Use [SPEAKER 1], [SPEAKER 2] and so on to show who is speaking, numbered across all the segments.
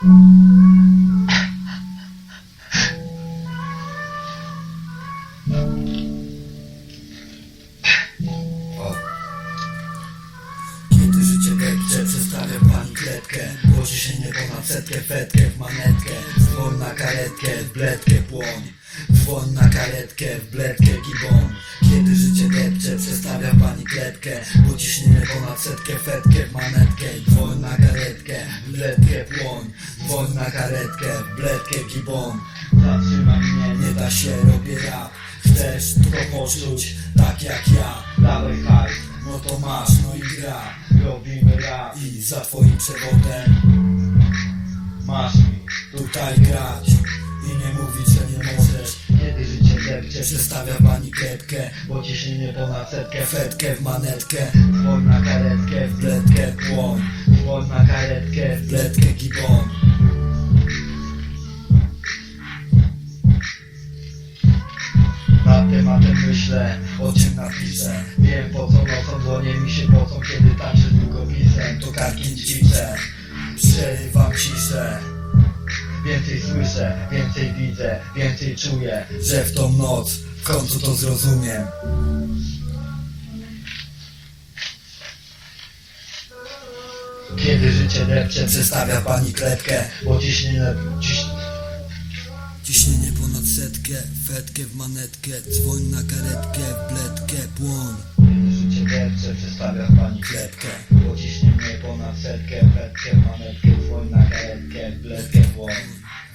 [SPEAKER 1] Kiedy życie depcze, przedstawiam pani kletkę Głosi się nie ponad setkę, fetkę w manetkę Dzwoń na karetkę, w bledkę płoń. Dzwoń na karetkę, w bledkę gibon. Kiedy życie depcze, przedstawiam pani kletkę Bo ciśnienie ponad setkę, fetkę w manetkę Dzwoń na karetkę, w bledkę płoń. Dzwoń na karetkę, w bledkę gibon. Zatrzymaj mnie, nie da się, robię rap. Chcesz to poczuć, tak jak ja. Dawaj hajs, no to masz, no i gra. Robimy i za twoim przewodem Masz mi tutaj grać. I nie mówić, że nie możesz. Kiedy życie depcze, przestawia pani klepkę Bo ciśnienie ponad setkę, fetkę w manetkę Dzwoń na karetkę, w bledkę płoń Dzwoń na karetkę, w bledkę o czym napiszę Wiem po co nocą dłonie mi się pocą Kiedy tańczę długopisem, to karkiem ćwiczę. Przerywam ciszę Więcej słyszę, więcej widzę, więcej czuję Że w tą noc w końcu to zrozumiem. Kiedy życie depcze, przestawia pani klepkę Bo ciśnienie, ciś... Ciśnienie ponad setkę, fetkę w manetkę Dzwoń na karetkę, bledkę, Kiedy życie depcze, przestawia pani klepkę. Bo ciśnienie ponad setkę, fetkę w manetkę Dzwoń na karetkę, bledkę, płoń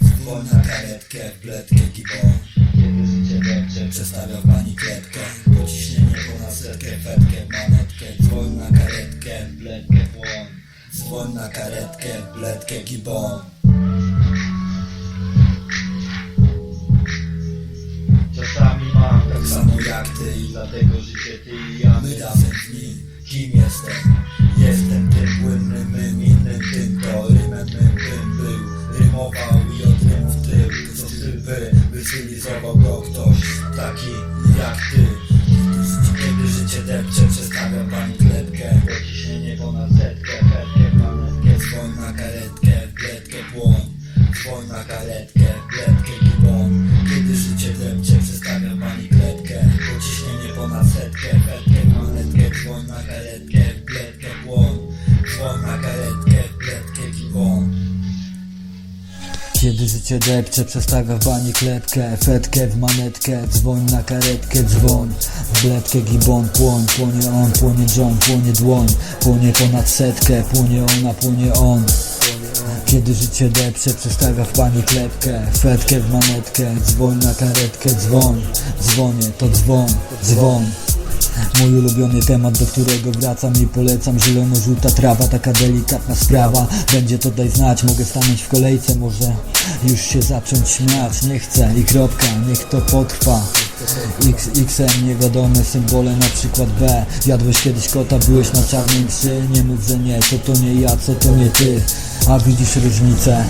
[SPEAKER 1] Dzwoń na karetkę, bledkę, gibon Kiedy życie depcze, przestawia pani klepkę. Bo ciśnienie ponad setkę, fetkę w manetkę Dzwoń na karetkę, bledkę, płoń Dzwoń na karetkę, bledkę, gibon tak samo jak ty I dlatego życie ty i ja My razem w nim. Kim jestem? Jestem tym płynnym mym Innym tym to rymem mym bym był. Rymował i od rymów tył co ty by Wystylizował go ktoś Taki jak ty. Kiedy życie depcze Przestawiam pani klepkę Kiedy życie depcze,
[SPEAKER 2] przestawia w bani klepkę Fetkę w manetkę, dzwoń na karetkę, dzwoń. W bledkę gibon, płoń, płonie on, płonie John, płonie dłoń. Płonie ponad setkę, płonie ona, płonie on. Kiedy życie depcze, przestawia w bani klepkę Fetkę w manetkę, dzwoń na karetkę, dzwoń. Dzwonię, to dzwon, dzwon Mój ulubiony temat, do którego wracam i polecam. Zielono-żółta trawa, taka delikatna sprawa. Będzie to daj znać, mogę stanąć w kolejce Może już się zacząć śmiać. Nie chcę i kropka, niech to potrwa. X, XM, niewiadome symbole, na przykład B. Jadłeś kiedyś kota, byłeś na czarnej psy Nie mów, że nie, co to nie ja, co to nie ty. A widzisz różnicę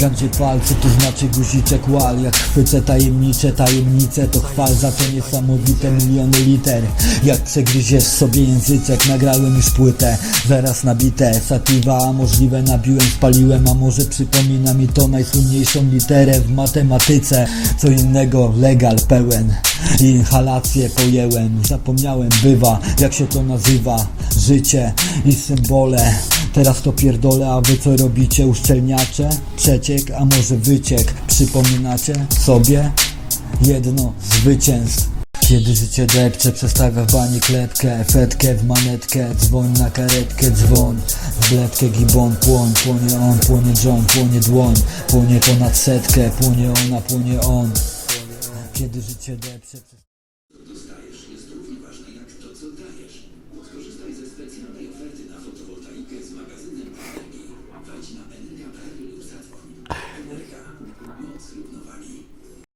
[SPEAKER 2] Gandzie palce to znaczy guziczek łal Jak chwycę tajemnicze tajemnice To chwal za to niesamowite miliony liter. Jak przegryziesz sobie języczek Nagrałem już płytę, zaraz nabite Sativa, możliwe nabiłem, spaliłem A może przypomina mi to najsłynniejszą literę w matematyce. Co innego legal pełen. Inhalację pojęłem Zapomniałem bywa, jak się to nazywa? Życie i symbole Teraz to pierdolę, a wy co robicie? Uszczelniacze? Przeciek, a może wyciek? Przypominacie sobie jedno z zwycięstw kiedy życie depcze, przestawia w bani klepkę Fetkę w manetkę, dzwoń na karetkę, dzwoń W bletkę gibon, płoń, płonie on, płonie John, płonie dłoń Płonie ponad setkę, płonie ona, płonie on Kiedy życie depcze... Dostajesz jest równie ważne jak to, co dajesz. Skorzystaj ze specjalnej oferty 大事な面